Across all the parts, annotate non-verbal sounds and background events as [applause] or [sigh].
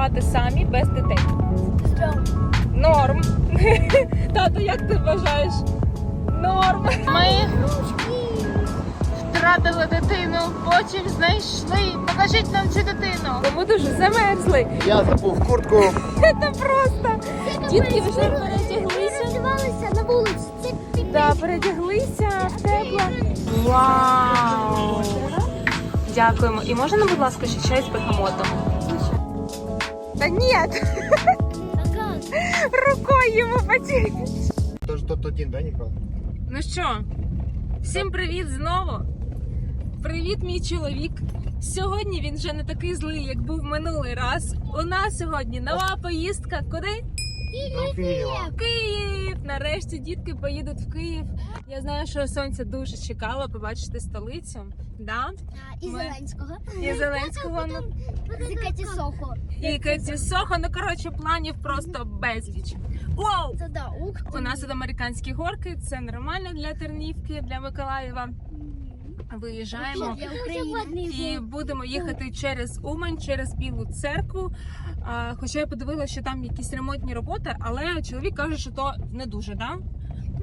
відпочивати самі без дітей? Норм. [laughs] Тато, як ти вважаєш? Норм. Ми втратили дитину, потім знайшли. Покажіть нам цю дитину. Ми дуже замерзли. Я забув куртку. [laughs] Це просто. Дітки вже передяглися. Роздівалися на вулиці. Да, передяглися в тепло. Вау! Дякуємо. І можна, будь ласка, ще чай з бергамотом? Та ні, Ага. [laughs] рукою йому потерпіть. Тож тот один, да, Ніко? Ну що, всім привіт знову. Привіт, мій чоловік. Сьогодні він вже не такий злий, як був минулий раз. У нас сьогодні нова поїздка. Куди? До Києва. Київ! Нарешті дітки поїдуть в Київ. Я знаю, що сонця дуже чекала побачити столицю. Да? І Ми- Зеленського. І Зеленського ну, З Каті Сохо. і Кеті Сохо. Ну коротше, планів просто безліч. Вау! Це да, ух. У нас тут американські горки. Це нормально для Тернівки, для Миколаєва. Виїжджаємо. І будемо їхати через Умань, через Білу церкву. Хоча я подивилася, що там якісь ремонтні роботи, але чоловік каже, що то не дуже, да?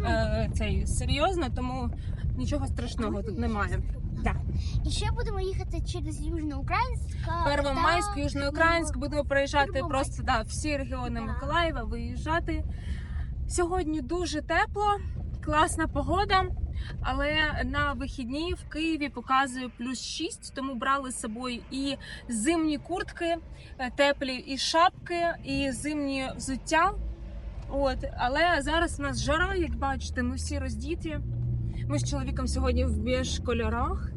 Е, цей серйозно, тому нічого страшного тут немає. Так. І ще будемо їхати через Южноукраїнськ. Первомайськ, та Южноукраїнськ будемо проїжджати просто да, всі регіони Да. Миколаєва, виїжджати. Сьогодні дуже тепло, класна погода. Але на вихідні в Києві показує плюс 6, тому брали з собою і зимні куртки, е, теплі, і шапки, і зимні взуття. От, але зараз у нас жара, як бачите, ми всі роздіті. Ми з чоловіком сьогодні в біж кольорах.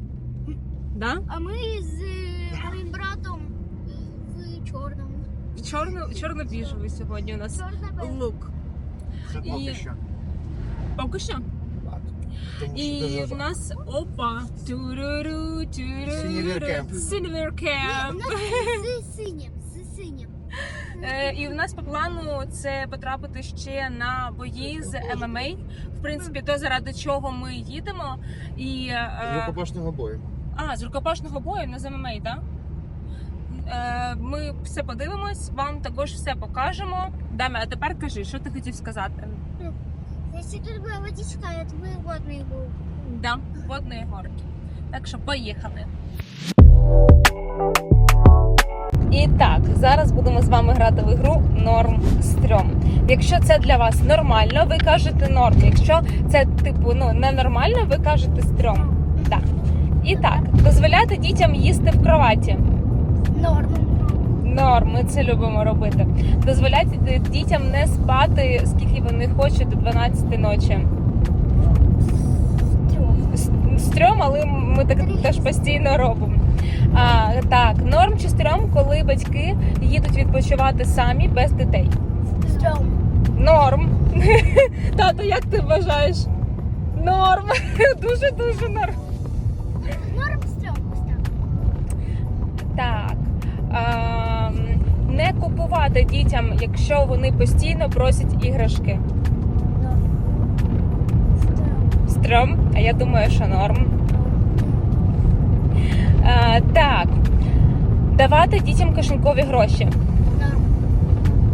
Да? А ми з е, моїм братом в чорному. Чорно, чорно-біжевий сьогодні у нас Чорна лук. Це І- що. Поки що. Тому що І в нас опа. Тюрюрю, тюрюрю. Сінівер-кемп. Сінівер-кемп. З синім, з синім. Е, І в нас по плану це потрапити ще на бої з ММА. В принципі, то заради чого ми їдемо. І З е, рукопашного бою. а з рукопашного бою не з ММА, так? Е, Ми все подивимось, вам також все покажемо. Дамі, а тепер кажи, що ти хотів сказати? Якщо тут була водичка, то би водний був. Да, водної горки. Так що поїхали. І так, зараз будемо з вами грати в ігру Норм Стрьом. Якщо це для вас нормально, ви кажете норм. Якщо це типу ну ненормально, ви кажете стрьом. Так. І так, дозволяти дітям їсти в кроваті. Норм. Норм, ми це любимо робити. Дозволяти дітям не спати, скільки вони хочуть до 12 ночі. С- Стрьом, але ми так теж постійно робимо. А, так, норм чи стрьом, коли батьки їдуть відпочивати самі без дітей. Стрьом. Норм. [laughs] Тато, як ти вважаєш? Норм. [laughs] Дуже дуже норм. Норм стрьом. так. Так. Не купувати дітям, якщо вони постійно просять іграшки. Стрьом, а я думаю, що норм. А, так. Давати дітям кишенькові гроші.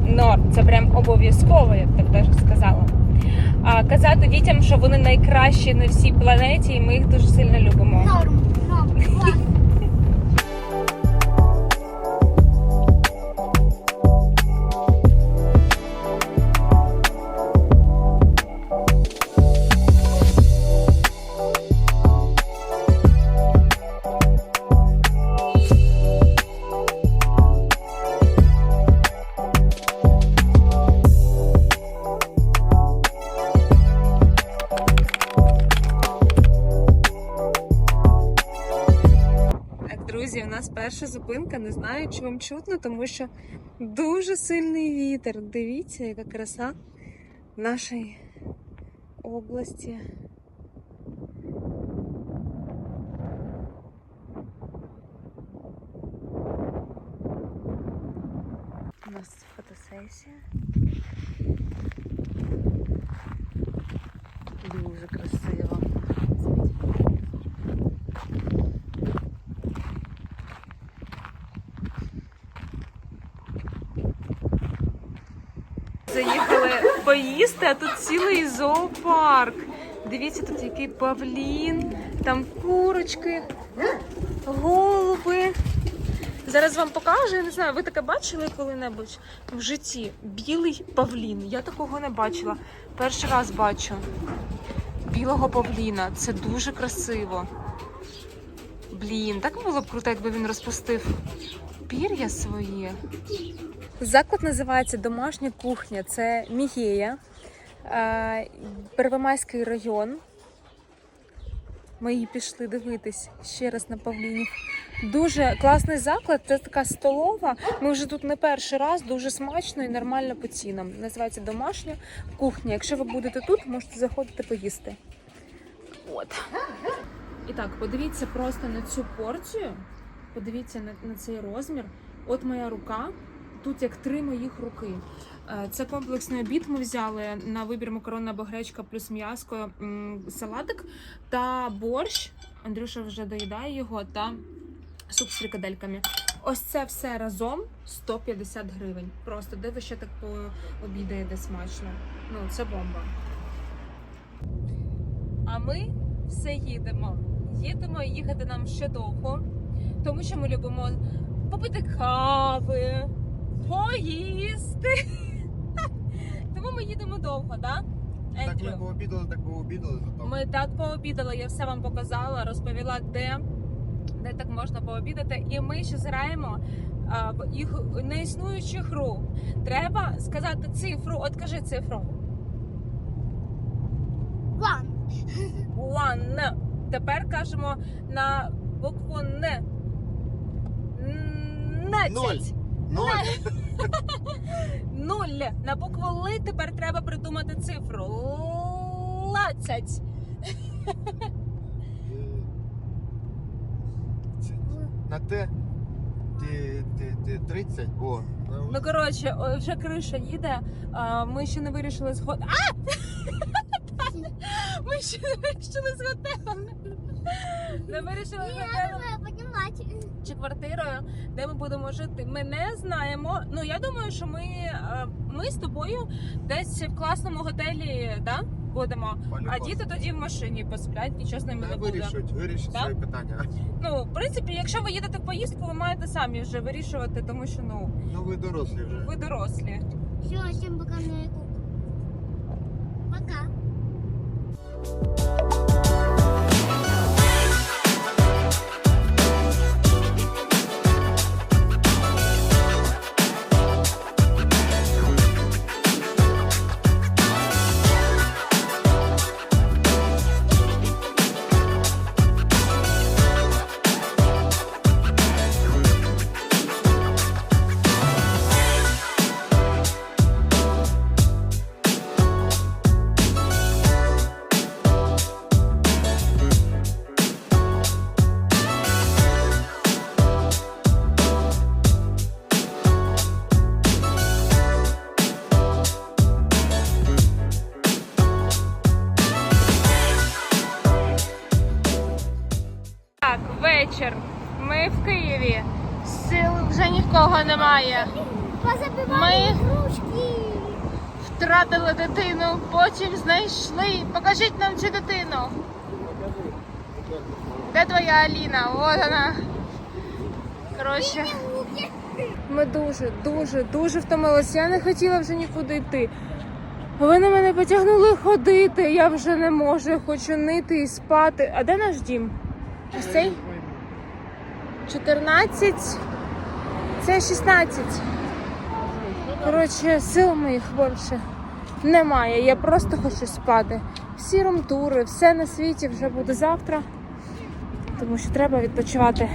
Норм. Це прям обов'язково, я б так даже сказала. А казати дітям, що вони найкращі на всій планеті, і ми їх дуже сильно любимо. Норм. Норм. Друзі, у нас перша зупинка. Не знаю, чи вам чутно, тому що дуже сильний вітер. Дивіться, яка краса нашої області. У нас фотосесія. Дуже красиво. Поїсти, а тут цілий зоопарк. Дивіться, тут який павлін, там курочки, голуби. Зараз вам покажу, я не знаю, ви таке бачили коли-небудь в житті? Білий павлін. Я такого не бачила. Перший раз бачу. Білого павліна. Це дуже красиво. Блін, так було б круто, якби він розпустив пір'я своє. Заклад називається Домашня кухня. Це Мігея, е, Первомайський район. Ми її пішли дивитись ще раз на павлінів. Дуже класний заклад. Це така столова. Ми вже тут не перший раз, дуже смачно і нормально по цінам. Називається домашня кухня. Якщо ви будете тут, можете заходити поїсти. От. І так, подивіться просто на цю порцію. Подивіться на, на цей розмір. От моя рука. Тут як три моїх руки. Е, Це комплексний обід. Ми взяли на вибір макаронна або гречка плюс м'яско, салатик та борщ. Андрюша вже доїдає його та суп з фрикадельками. Ось це все разом 150 гривень. Просто де ви ще так пообідаєте смачно. Ну, це бомба. А ми все їдемо. Їдемо їхати нам ще довго, тому що ми любимо попити кави, поїсти. [laughs] Тому ми їдемо довго, так? Так ми пообідали, так пообідали. то там. Ми так пообідали, я все вам показала, розповіла, де, де так можна пообідати. І ми ще граємо а, в їх неіснуючу гру. Треба сказати цифру. От кажи цифру. Ван. One. Тепер кажемо на букву Н. Ноль. [laughs] Нуль. На букву Л тепер треба придумати цифру. Лацять. На Т. Ти, ти, ти 30. О. Ну коротше, о, вже криша їде. А, ми ще не вирішили з го- А! [laughs] Ми ще не вирішили з готелем. Не вирішили з готелем. Чи квартирою, де ми будемо жити. Ми не знаємо. Ну я думаю, що ми, е, ми з тобою десь в класному готелі да, будемо. А діти тоді в машині посплять, нічого з ними не буде. Вирішують, вирішують Так? свої питання. Ну, в принципі, якщо ви їдете в поїздку, ви маєте самі вже вирішувати, тому що ну Ну ви дорослі вже. ви дорослі. Все, всем пока на. Пока. Знайшли. Покажіть нам цю дитину. Де твоя Аліна? От вона. Коротше. Ми дуже, дуже, дуже втомилися. Я не хотіла вже нікуди йти. Ви на мене потягнули ходити. Я вже не можу. Я хочу нити і спати. А де наш дім? Ось цей? 14. Це 16. Коротше, сил моїх більше немає. Я просто хочу спати. Всі румтури, все на світі вже буде завтра, тому що треба відпочивати.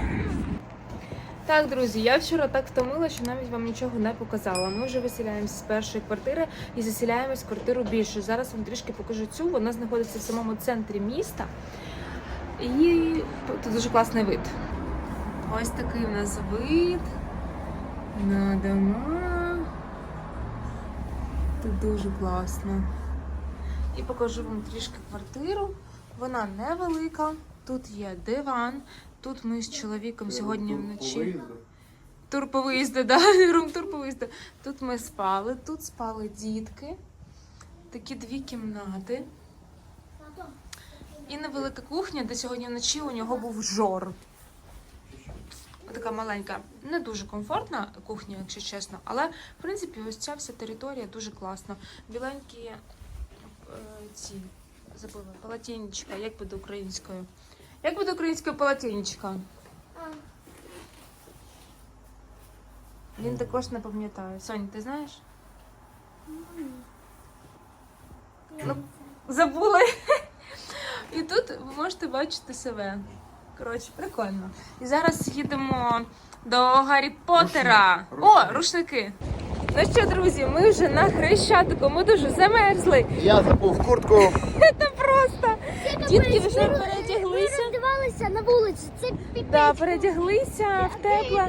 Так, друзі, я вчора так втомила, що навіть вам нічого не показала. Ми вже виселяємося з першої квартири і заселяємось в квартиру більше. Зараз вам трішки покажу цю. Вона знаходиться в самому центрі міста. І тут дуже класний вид. Ось такий у нас вид на дома. Тут дуже класно. І покажу вам трішки квартиру. Вона невелика. Тут є диван. Тут ми з чоловіком сьогодні вночі. Тур по виїзду, да? [laughs] рум-тур по виїзду. Тут ми спали, тут спали дітки. Такі дві кімнати. І невелика кухня, де сьогодні вночі у нього був жор. Така маленька, не дуже комфортна кухня, якщо чесно. Але, в принципі, ось ця вся територія дуже класна. Біленькі е, ці забула, полотенечка. Як буде українською? Як буде українською полотенечка? Він також не пам'ятає. Соня, ти знаєш? Ну, забула. [laughs] І тут ви можете бачити себе. Коротше, прикольно. І зараз їдемо до Гаррі Поттера. Рушники. О, рушники. Ну що, друзі, ми вже на Хрещатику, ми дуже замерзли. Я забув куртку. [laughs] Це просто. Дітки вже Ми передяглися. роздивалися на вулиці. Це піпець. Да, передяглися в тепле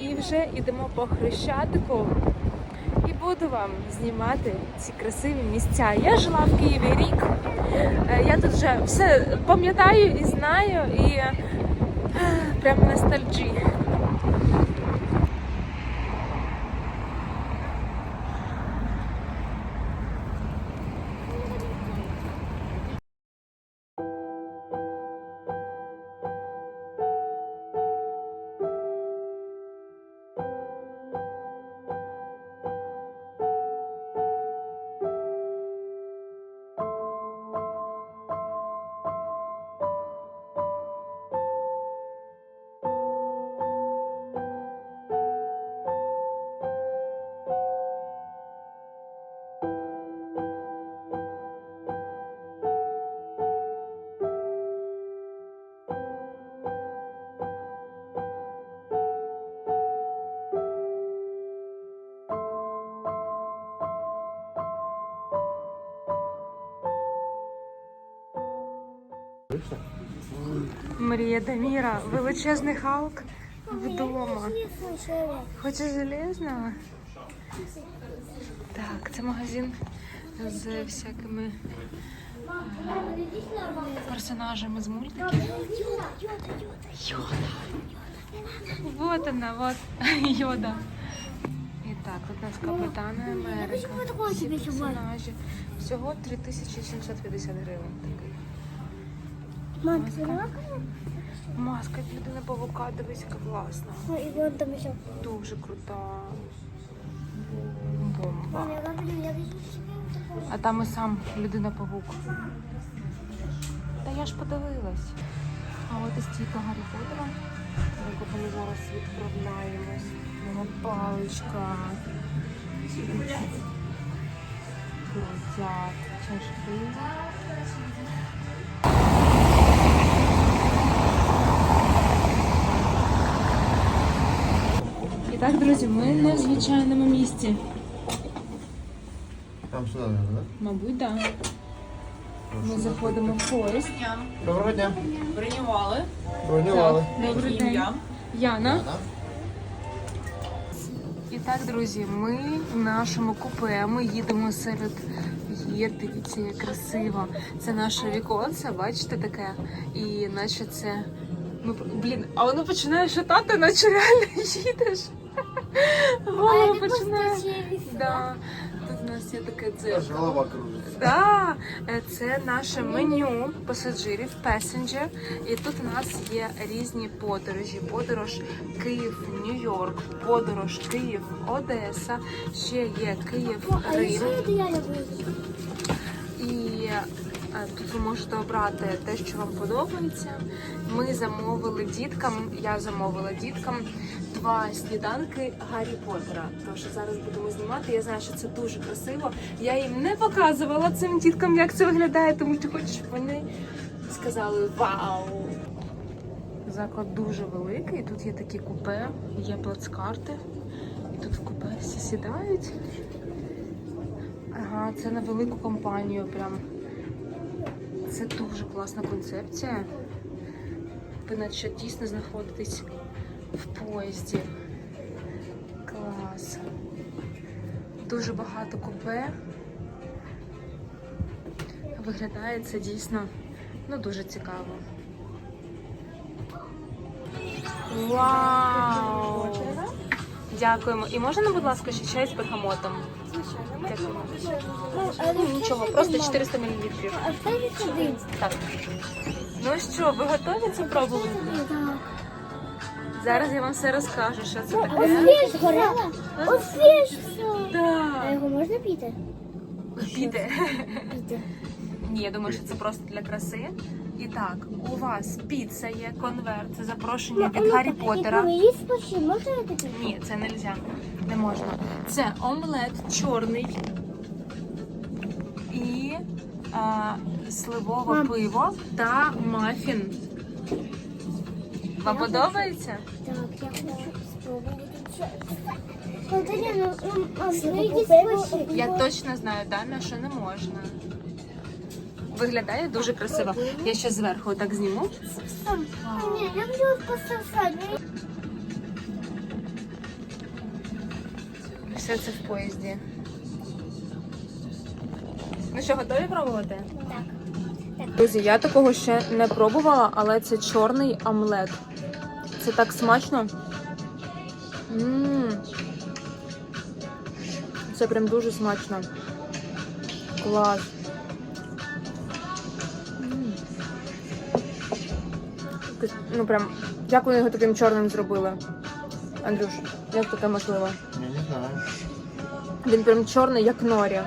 і вже йдемо по Хрещатику. І буду вам знімати ці красиві місця. Я жила в Києві рік. Е, Я тут вже все пам'ятаю і знаю, і е, прям ностальджі. Даміра, величезний халк вдома. Хочеш железного? Так, це магазин з всякими е, персонажами з мультиків. Йода. Вот она, вот [laughs] Йода. І так, тут у нас капітани Америка. Всі персонажі. Всього 3750 гривень такий. Маска. Маска людина павука, дивись, яка класна. Ну, і вон там ще. Дуже крута. Бомба. Собі таку. А там і сам людина павук. Та я ж подивилась. А от і стійка Гаррі Поттера, до якого ми зараз відправляємось. Його паличка. Крутяк. Чашки. І так, друзі, ми на звичайному місці. Там сюди, так? Мабуть, так. Да. Ми заходимо в поїзд. Доброго дня. Бронювали. Бронювали. Добрий день. Ім'я. Яна. І так, друзі, ми в нашому купе. Ми їдемо серед гір. Дивіться, як красиво. Це наше віконце, бачите таке? І наче це. Ми... Блін, а воно починає шатати, наче реально [laughs] їдеш. Голова починає. Да. Тут у нас є таке Аж дзеркало. голова кружиться. Да, е, це наше меню пасажирів Passenger. І тут у нас є різні подорожі. Подорож Київ, Нью-Йорк, подорож Київ, Одеса. Ще є Київ, А Рим. якщо це я люблю? І е, тут ви можете обрати те, що вам подобається. Ми замовили діткам, я замовила діткам два сніданки Гаррі Поттера. Тож зараз будемо знімати. Я знаю, що це дуже красиво. Я їм не показувала цим діткам, як це виглядає, тому що хочу, щоб вони сказали Вау! Заклад дуже великий. Тут є такі купе, є плацкарти. І тут в купе всі сідають. Ага, це на велику компанію прям. Це дуже класна концепція. Ви наче дійсно знаходитесь в поїзді. Клас. Дуже багато купе. Виглядає це дійсно ну, дуже цікаво. Вау! Дякуємо. І можна, будь ласка, ще чай з бергамотом? Дякуємо. Ну, нічого, просто 400 мл. А тебе. Так. Ну що, ви готові це пробувати? Зараз я вам все розкажу, що це таке. згорела. Ось фіш все. А його можна піти? Піде. Піти. Ні, я думаю, що це просто для краси. І так, у вас піца є, конверт, це запрошення від Гаррі Поттера. Можна я? Ні, це не можна. Не можна. Це омлет чорний і а, сливове пиво та мафін. Вам подобається? Так, я хочу спробувати ну, ну, пошли. Я точно знаю, Дам'я, що не можна. Виглядає дуже красиво. Я ще зверху так зніму. Ні, я буду пососати. Все це в поїзді. Ну що, готові пробувати? Так. Друзі, я такого ще не пробувала, але це чорний омлет. Це так смачно. М. Це прям дуже смачно. Клас. М. Ну прям, як вони його таким чорним зробили? Андрюш, як таке можливо? Я не знаю. Він прям чорний, як норі.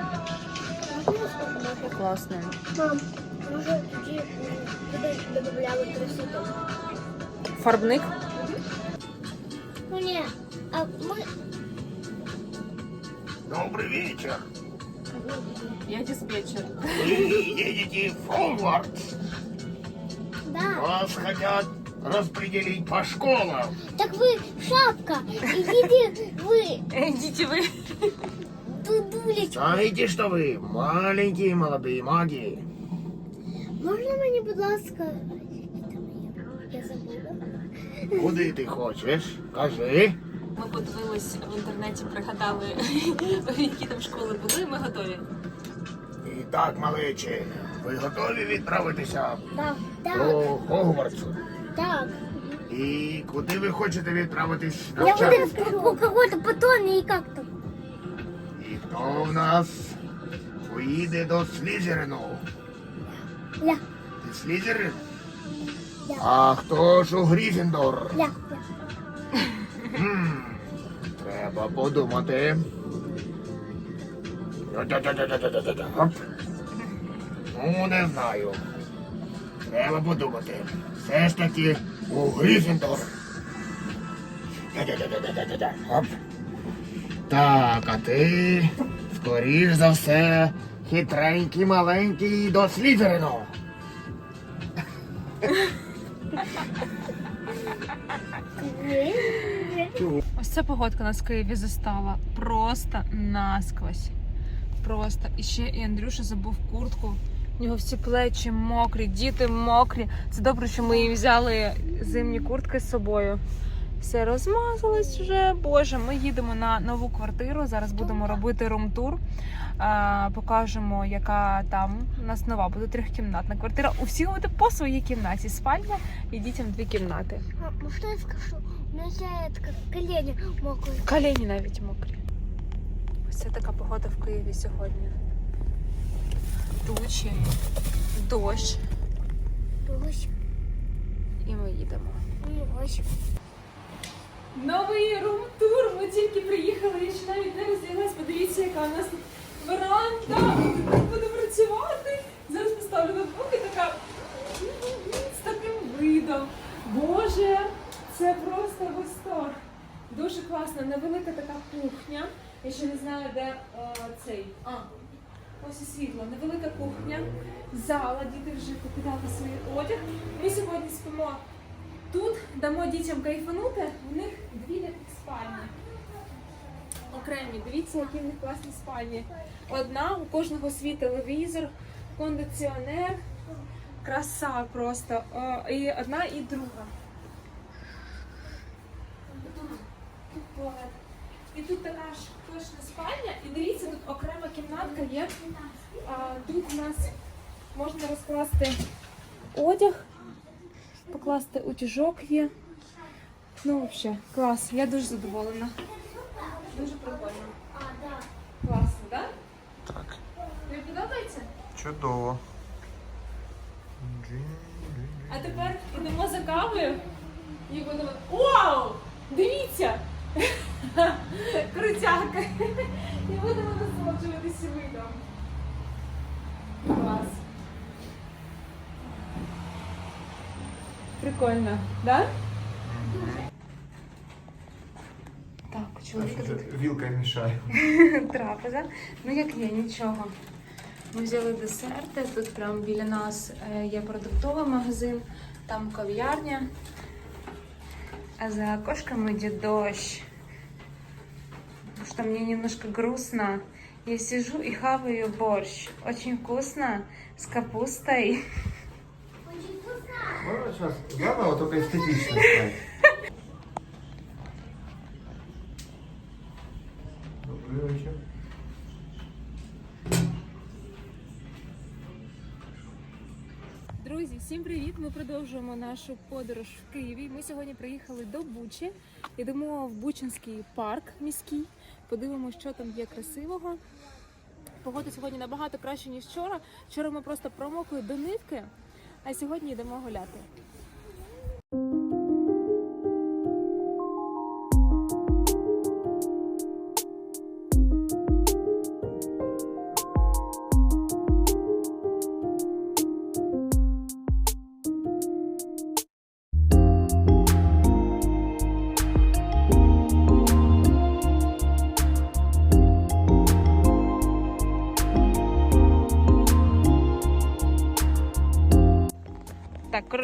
Класно. Мам, може тоді додавали красоту? Фарбник. Ну ні, а ми... Добрый вечер. Я диспетчер. Вы едете в Хогвартс. Да. Вас хотят распределить по школам. Так ви шапка, ідіть ви, Идите вы. дудулечка. Знаете, что вы маленькие молодые маги. Можна мені, будь ласка, я забула. Куди ти хочеш? Кажи. Ми подивились в інтернеті, пригадали, [laughs] які там школи були. Ми готові. І так, малечі, ви готові відправитися Так, до Хогвартсу? так. І куди ви хочете відправитись Я навчатися? буду у кого-то батон и как там. І хто в нас поїде до Слізерину? Я, Ти Слізерин? А хто ж у Гріфіндор? я. Треба подумати. Ну, не знаю. Треба подумати. Все ж таки у Грифіндор. Оп. Так, а ти, скоріш за все, хитренький маленький до Слізерину. Ось ця погодка нас в Києві застала. Просто насквозь. Просто. І ще і Андрюша забув куртку. У нього всі плечі мокрі, діти мокрі. Це добре, що ми їм взяли зимні куртки з собою. Все розмазалось вже. Боже, ми їдемо на нову квартиру. Зараз будемо робити рум-тур. Покажемо, яка там у нас нова буде трьохкімнатна квартира. У всіх буде по своїй кімнаті. Спальня і дітям дві кімнати. А, Что я скажу? У это как колени. Колені навіть мокрі. Ось це така погода в Києві сьогодні. Тучі, дощ, Дождь, і ми їдемо. дождь. Новий рум-тур. Ми тільки приїхали, я ще навіть не розділилась. Подивіться, яка у нас веранда. Тут буде працювати. Зараз поставлю ноутбук і така з таким видом. Боже, це просто восторг. Дуже класно. Невелика така кухня. Я ще не знаю, де е, цей. А, ось і світло. Невелика кухня, зала, діти вже покидали свій одяг. Ми сьогодні спимо Тут дамо дітям кайфанути, в них дві спальні. Окремі, дивіться, які в них класні спальні. Одна, у кожного свій телевізор, кондиціонер, краса просто. О, і одна і друга. І тут така ж точно спальня. І дивіться, тут окрема кімнатка є. А, тут у нас можна розкласти одяг покласти утюжок є. Ну, взагалі, клас, я дуже задоволена. Дуже прикольно. Класно, так? Так. Тобі подобається? Чудово. А тепер йдемо за кавою і будемо. Вау! Дивіться! [laughs] Крутяка! І будемо насолоджуватися видом. Клас. Прикольно, да? Так, чоловіка тут Вілка мішає. [laughs] трапеза. Ну як є, нічого. Ми взяли десерти. Тут прямо біля нас е, є продуктовий магазин, там кав'ярня. А за окошком идет дождь. Потому что мне немножко грустно. Я сижу и хаваю борщ. Очень вкусно, с капустой. [laughs] Можно сейчас? Главное, вот только эстетично. Друзі, всім привіт! Ми продовжуємо нашу подорож в Києві. Ми сьогодні приїхали до Бучі. Йдемо в Бучинський парк міський. Подивимося, що там є красивого. Погода сьогодні набагато краще, ніж вчора. Вчора ми просто промокли до нитки, а сьогодні йдемо гуляти.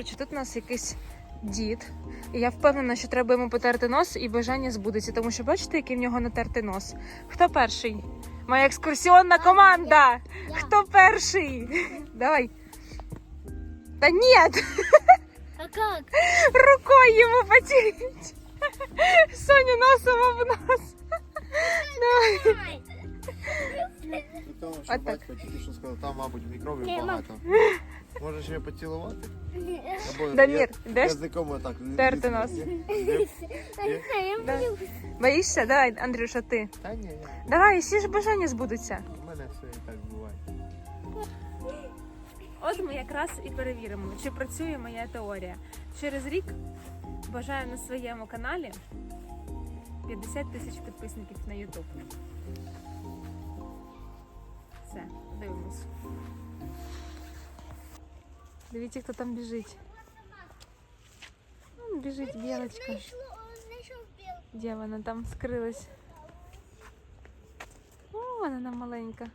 Коротше, тут у нас якийсь дід. І я впевнена, що треба йому потерти нос і бажання збудеться, тому що бачите, який в нього натертий нос. Хто перший? Моя екскурсіонна команда! Хто перший? Давай. Та ні, А как? рукою йому потереть. Соня носом об нос. Давай. Тому що батько тільки що сказав, там, мабуть, мікробів багато. Можеш її поцілувати? Або Дамір, йдеш язиком отак. терти нос? Я Да. боюсь. Боїшся? Давай, Андрюша, ти. Та ні, ні. Давай, всі ж бажання збудуться. У мене все і так буває. От ми якраз і перевіримо, чи працює моя теорія. Через рік бажаю на своєму каналі 50 тисяч підписників на YouTube. Все, дивимось. Дивіться, хто там біжить. Вон Біжить білочка. Де вона там скрилась? О, вона маленька.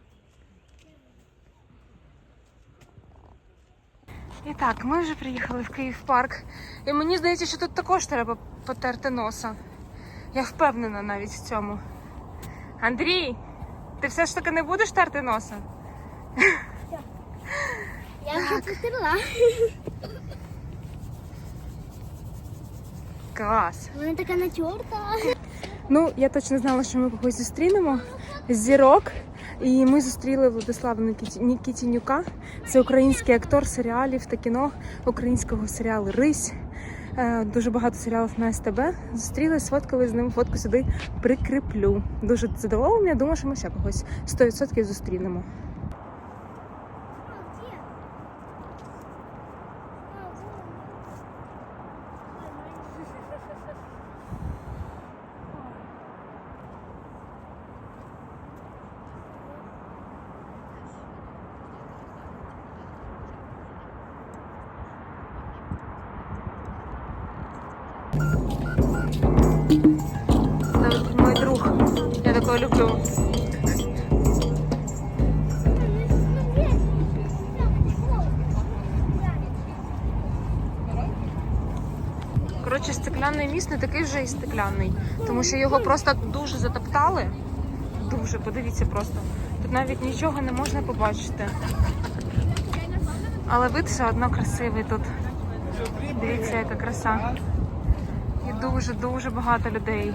І так, ми вже приїхали в Київ парк. І мені здається, що тут також треба потерти носа. Я впевнена навіть в цьому. Андрій, ти все ж таки не будеш терти носа? Я вже потерла. Клас. Вона така натерта. Ну, я точно знала, що ми когось зустрінемо з зірок. І ми зустріли Владислава Нікітінюка. Це український актор серіалів та кіно українського серіалу Рись. Е, Дуже багато серіалів на СТБ. Зустріли, сфоткали з ним фотку сюди прикріплю. Дуже задоволена. Я думаю, що ми ще когось 100% зустрінемо. Мой друг. Я такого люблю. Коротше, стеклянний міст не такий вже і стеклянний, тому що його просто дуже затоптали. Дуже, подивіться просто. Тут навіть нічого не можна побачити. Але вид все одно красивий тут. Дивіться, яка краса. Дуже-дуже багато людей.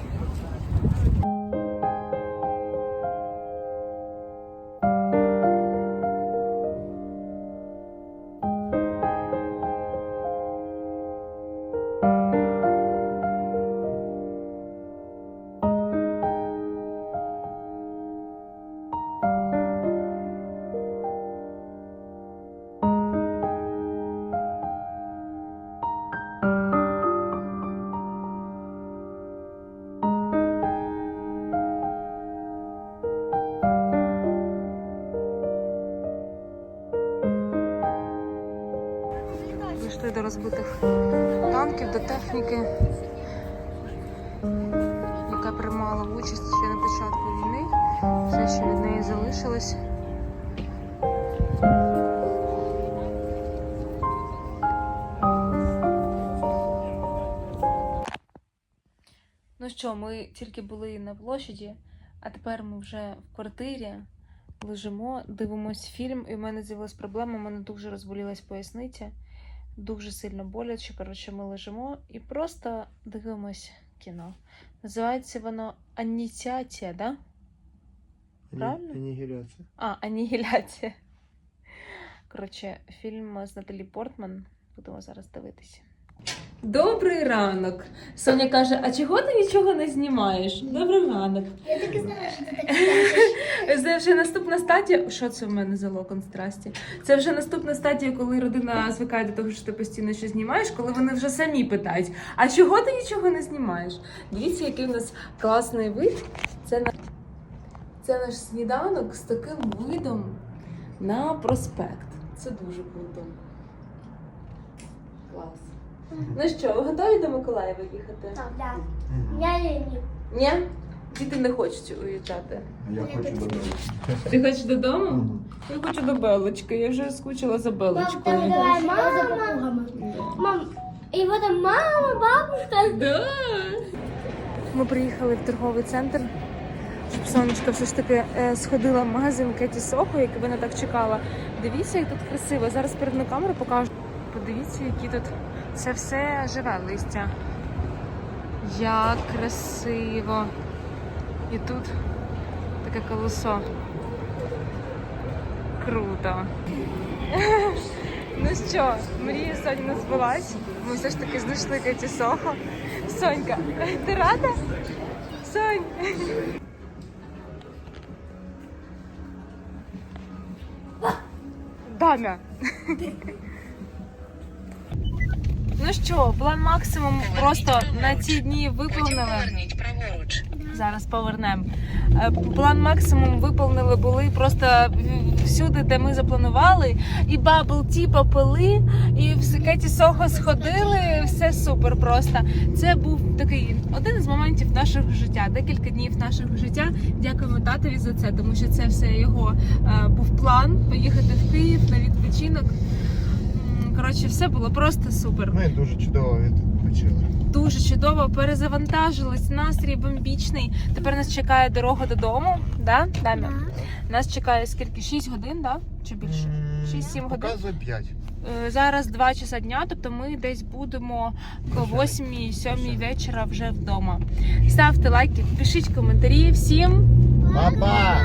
Розбитих танків до техніки, яка приймала участь ще на початку війни. Все, що від неї залишилось. Ну що, ми тільки були на площаді, а тепер ми вже в квартирі лежимо, дивимось фільм, і в мене з'явилась проблема. У мене дуже розболілась поясниця, дуже сильно боляче. Коротше, ми лежимо і просто дивимось кіно. Називається воно Аніціація, да? Правильно? Анігіляція. А, Анігіляція. Коротше, фільм з Наталі Портман. Будемо зараз дивитися. Добрий ранок. Соня каже: а чого ти нічого не знімаєш? Добрий ранок. Я так і знала, що ти так [laughs] скажеш. Це вже наступна стадія. Що це в мене за локон страсті? Це вже наступна стадія, коли родина звикає до того, що ти постійно щось знімаєш, коли вони вже самі питають: а чого ти нічого не знімаєш? Дивіться, який у нас класний вид. Це на це наш сніданок з таким видом на проспект. Це дуже круто. Клас. Ну що, ви готові до Миколаєва їхати? Так, да. Я не Ні? Діти не хочуть уїжджати. Я хочу додому. Ти хочеш додому? Я хочу до Белочки. Я вже скучила за Мам, Белочкою. там давай мама. Мам, і вот мама, бабушка. Да. Ми приїхали в торговий центр, щоб сонечка все ж таки е, сходила в магазин Кеті Сохо, який вона так чекала. Дивіться, як тут красиво. Зараз передну камеру покажу. Подивіться, які тут це все живе листя. Як красиво. І тут таке колесо. Круто. Ну що, мрія Соні не збулась. Ми все ж таки знайшли Кеті Сохо. Сонька, ти рада? Сонь. Дамя. Ну що, план максимум просто на ці дні виповнили. Праворуч. Зараз повернемо. Е, План максимум виповнили були просто всюди, де ми запланували. І бабл ті попили, і в Секеті Сохо сходили. Все супер просто. Це був такий один з моментів нашого життя, декілька днів нашого життя. Дякуємо татові за це, тому що це все його е, був план поїхати в Київ на відпочинок. Коротше, все було просто супер. Ми дуже чудово відпочили. Дуже чудово, перезавантажились, настрій бомбічний. Тепер нас чекає дорога додому. Да, Дам'я? Нас чекає скільки? 6 годин, да? Чи більше? 6-7 годин. Показує 5. Е, Зараз 2 часа дня, тобто ми десь будемо о 8-7 вечора вже вдома. Ставте лайки, пишіть коментарі. Всім Па-па!